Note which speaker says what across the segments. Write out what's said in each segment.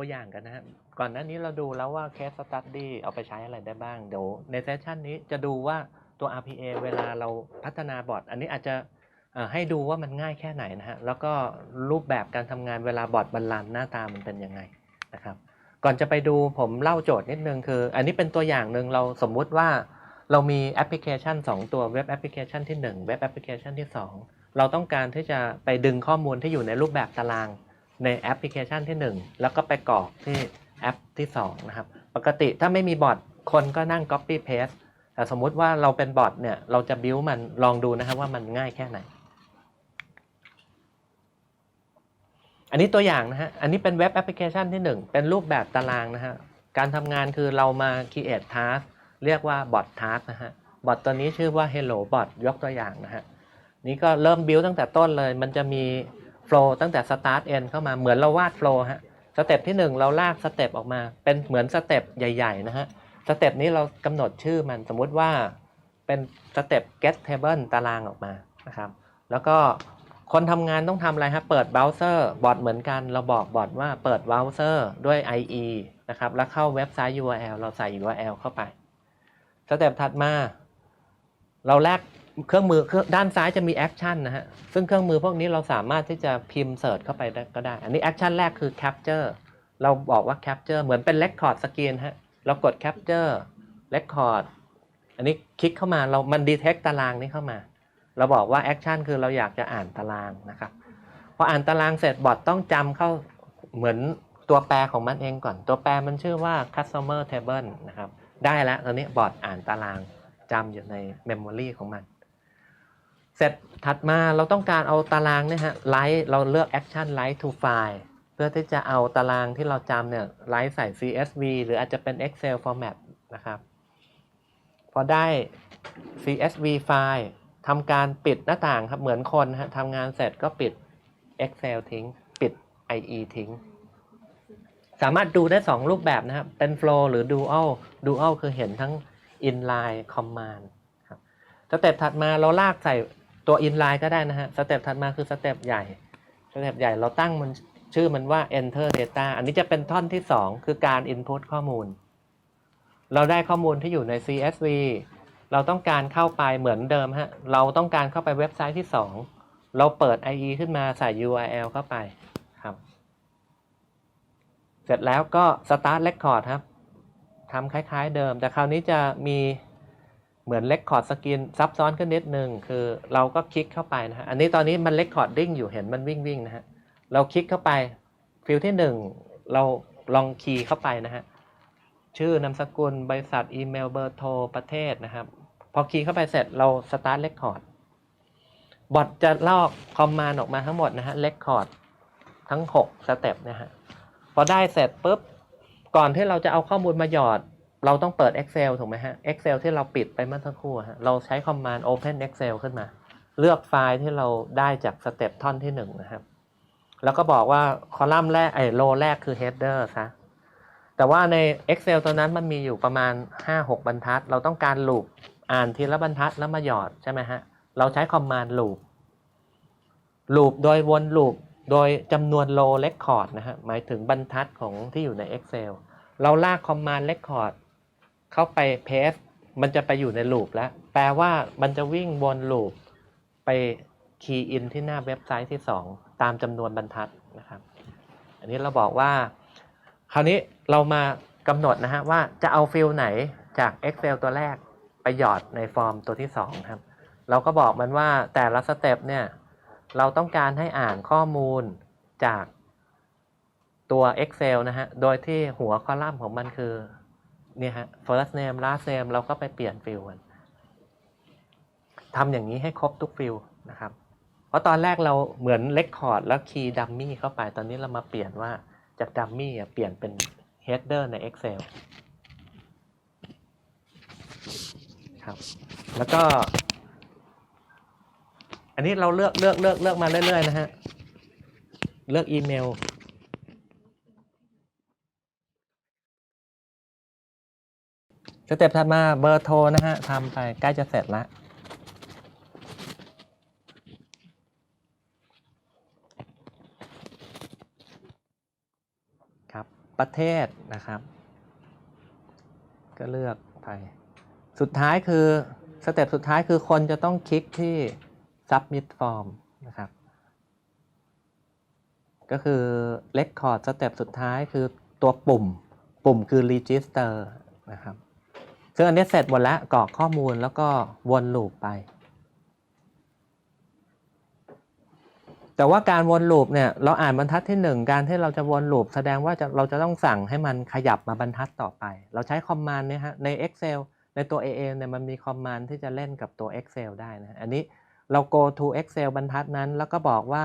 Speaker 1: ตัวอย่างกันนะฮะก่อนหน้านี้เราดูแล้วว่า case study เอาไปใช้อะไรได้บ้าง เดี๋ยวในเซสชันนี้จะดูว่าตัว RPA เวลาเราพัฒนาบอร์ดอันนี้อาจจะให้ดูว่ามันง่ายแค่ไหนนะฮะ แล้วก็รูปแบบการทำงานเวลาบอร์ดบรรลันหน้าตามันเป็นยังไงนะครับ ก่อนจะไปดูผมเล่าโจทย์นิดนึงคือ อันนี้เป็นตัวอย่างหนึ่งเราสมมุติว่าเรามีแอปพลิเคชัน 2 ตัวเว็บแอปพลิเคชันที่ 1 เว็บแอปพลิเคชันที่ 2 เราต้องการที่จะไปดึงข้อมูลที่อยู่ในรูปแบบตาราง ในแอปพลิเคชันที่ 1 แล้วก็ไปกรอกที่แอปที่2นะครับ ปกติถ้าไม่มีบอทคนก็นั่ง Copy Paste แต่สมมุติว่าเราเป็นบอทเนี่ย เราจะบิวมันลองดูนะครับว่ามันง่ายแค่ไหน อันนี้ตัวอย่างนะฮะ อันนี้เป็นเว็บแอปพลิเคชันที่ 1 เป็นรูปแบบตารางนะฮะ การทำงานคือเรามา create task เรียกว่า bot task นะฮะ บอทตัวนี้ชื่อว่า hello bot ยกตัวอย่างนะฮะ นี่ก็เริ่มบิวตั้งแต่ต้นเลย มันจะมี flow ตั้งแต่ start end เข้ามาเหมือนเราวาด flow ฮะสเต็ปที่ 1 เราลากสเต็ปออกมาเป็นเหมือนสเต็ปใหญ่ๆนะฮะสเต็ปนี้เรากำหนดชื่อมันสมมุติว่าเป็นสเต็ป get table ตารางออกมานะครับแล้วก็คนทำงานต้องทำอะไรครับเปิดเบราว์เซอร์บอทเหมือนกัน เราบอกบอทว่าเปิดเบราว์เซอร์ด้วย IE นะครับแล้วเข้าเว็บไซต์ URL เราใส่ URL เข้าไปสเต็ปถัดมา เราแลก เครื่องมือด้านซ้ายจะมีแอคชั่นนะฮะ ซึ่งเครื่องมือพวกนี้เราสามารถที่จะพิมพ์เสิร์ชเข้าไปก็ได้ อันนี้แอคชั่นแรกคือ capture เราบอกว่า capture เหมือนเป็น record screen ฮะ เรากด capture record อันนี้คลิกเข้ามาเรามัน detect ตารางนี้เข้ามา เราบอกว่า action คือเราอยากจะอ่านตารางนะครับพออ่านตารางเสร็จบอทต้องจำเข้าเหมือนตัวแปรของมันเองก่อน ตัวแปรมันชื่อว่า customer table นะครับ ได้แล้วตอนนี้บอทอ่านตารางจำอยู่ใน memory ของมัน เสร็จถัดมาเราต้องการเอาตารางเนี่ยฮะไลท์เราเลือก action write to file เพื่อที่จะเอาตารางที่เราจำเนี่ยไลท์ใส่ CSV หรืออาจจะเป็น Excel format นะครับ พอได้ CSV ไฟล์ทำการปิดหน้าต่างครับเหมือนคนฮะทำงานเสร็จก็ปิด Excel ทิ้ง ปิด IE ทิ้ง สามารถดูได้ 2 รูปแบบนะครับ เป็น flow หรือ dual dual คือเห็นทั้ง inline command ครับสเต็ปถัดมาเราลากใส่ ตัว inline ก็ได้นะฮะสเต็ปถัดมาคือสเต็ปใหญ่สเต็ปใหญ่เราตั้งมันชื่อมันว่า enter data อันนี้จะเป็นท่อนที่ 2 คือการ input ข้อมูล เราได้ข้อมูลที่อยู่ใน CSV เราต้องการเข้าไปเหมือนเดิมฮะ เราต้องการเข้าไปเว็บไซต์ที่ 2 เราเปิด IE ขึ้นมาใส่ URL เข้าไปครับ เสร็จแล้วก็ start record ครับทำคล้ายๆเดิม แต่คราวนี้จะมี เหมือน record skin ซับซ้อนขึ้นนิดนึงคือเราก็คลิกเข้าไปนะฮะอันนี้ตอนนี้มัน recording อยู่เห็นมันวิ่งวิ่งนะฮะเราคลิกเข้าไปฟิลที่ 1 เราลองคีย์เข้าไปนะฮะชื่อนามสกุลบริษัทอีเมลเบอร์โทรประเทศนะครับ พอคีย์เข้าไปเสร็จเรา start record บอทจะลอกคอมมานออกมาทั้งหมดนะฮะ record ทั้ง 6 สเต็ปนะฮะพอได้เสร็จปุ๊บก่อนที่เราจะเอาข้อมูลมาหยอด เราต้องเปิด Excel ถูกไหมฮะ Excel ที่เราปิดไปเมื่อสักครู่ฮะเราใช้คอมมานด์ Open Excel ขึ้นมา เลือกไฟล์ที่เราได้จากสเต็ปท่อนที่1นะครับ แล้วก็บอกว่าคอลัมน์แรกไอ้โลแรกคือ header ซะแต่ว่าใน Excel ตัวนั้นมันมีอยู่ประมาณ 5-6 บรรทัด เราต้องการลูปอ่านทีละบรรทัดแล้วมาหยอดใช่ไหมฮะ เราใช้คอมมานด์ลูปลูปโดยวนลูปโดยจำนวนโลเ e คคอร์ดนะฮะหมายถึงบรรทัดของที่อยู่ใน Excel เราลากคอมมานด์เ e คคอร์ด เข้าไปเพสมันจะไปอยู่ในลูปแล้ว แปลว่ามันจะวิ่งวนลูปไปคีย์อินที่หน้าเว็บไซต์ที่ 2 ตามจำนวนบรรทัดนะครับ อันนี้เราบอกว่า คราวนี้เรามากำหนดนะฮะว่าจะเอาฟิลไหนจาก Excel ตัวแรกไปหยอดในฟอร์มตัวที่ 2 ครับ เราก็บอกมันว่าแต่ละสเต็ปเนี่ย เราต้องการให้อ่านข้อมูลจากตัว Excel นะฮะ โดยที่หัวคอลัมน์ของมันคือ เนี่ยฮะ first name last name เราก็ไปเปลี่ยนฟิลมันทำอย่างนี้ให้ครบทุกฟิลนะครับ เพราะตอนแรกเราเหมือนเลคคอร์ดแล้วคีย์ดัมมี่เข้าไป ตอนนี้เรามาเปลี่ยนว่าจากดัมมี่เปลี่ยนเป็น header ใน Excel ครับ แล้วก็ อันนี้เราเลือกเลือกเลือกเลือกมาเรื่อยๆนะฮะ เลือกอีเมล สเต็ปถัดมาเบอร์โทรนะฮะทำไปใกล้จะเสร็จแล้วครับประเทศนะครับ ก็เลือกไปสุดท้ายคือสเต็ปสุดท้ายคือคนจะต้องคลิกที่ submit form นะครับ ก็คือ record สเต็ปสุดท้ายคือตัวปุ่ม ปุ่มคือ register นะครับ ซึ่งอันนี้เสร็จหมดแล้วกรอกข้อมูลแล้วก็วนลูปไป แต่ว่าการวนลูปเนี่ยเราอ่านบรรทัดที่หนึ่งการที่เราจะวนลูปแสดงว่าเราจะต้องสั่งให้มันขยับมาบรรทัดต่อไป เราใช้คอมมานด์เนี่ยฮะใน Excel ในตัว AA เนี่ยมันมีคอมมานด์ที่จะเล่นกับตัว Excel ได้นะอันนี้เรา go to Excel บรรทัดนั้น แล้วก็บอกว่า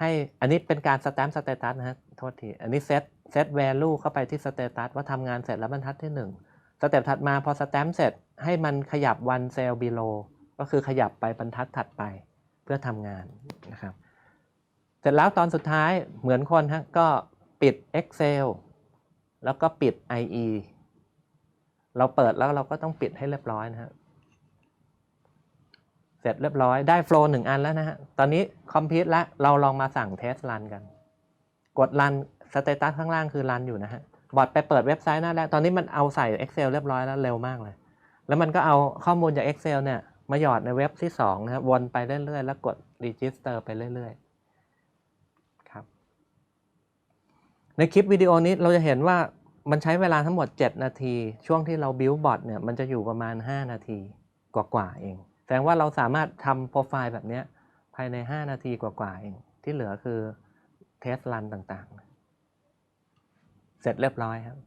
Speaker 1: ให้อันนี้เป็นการ stamp status นะฮะโทษที อันนี้ set set value เข้าไปที่ status ว่าทำงานเสร็จแล้วบรรทัดที่หนึ่ง เต็ปถัดมาพอสแตมป์เสร็จให้มันขยับ one cell below ก็คือขยับไปบรรทัดถัดไปเพื่อทำงานนะครับ เสร็จแล้วตอนสุดท้ายเหมือนคนฮะก็ปิด Excel แล้วก็ปิด IE เราเปิดแล้วเราก็ต้องปิดให้เรียบร้อยนะฮะเสร็จเรียบร้อยได้โฟล์หนึ่งอันแล้วนะฮะ ตอนนี้คอมพิวต์แล้วเราลองมาสั่งเทสรันกัน กดรันสเตตัสข้างล่างคือรันอยู่นะฮะ บอทไปเปิดเว็บไซต์หน้าแรกตอนนี้มันเอาใส่ Excel เรียบร้อยแล้วเร็วมากเลย แล้วมันก็เอาข้อมูลจาก Excel เนี่ยมาหยอดในเว็บที่2นะครับวนไปเรื่อยๆ แล้วกด Register ไปเรื่อยๆครับในคลิปวิดีโอนี้เราจะเห็นว่ามันใช้เวลาทั้งหมด 7 นาที ช่วงที่เรา build bot เนี่ยมันจะอยู่ประมาณ 5 นาทีกว่าๆเองแสดงว่าเราสามารถทำโปรไฟล์แบบนี้ภายใน 5 นาทีกว่าๆเองที่เหลือคือเทสรันต่างๆ เสร็จเรียบร้อยครับ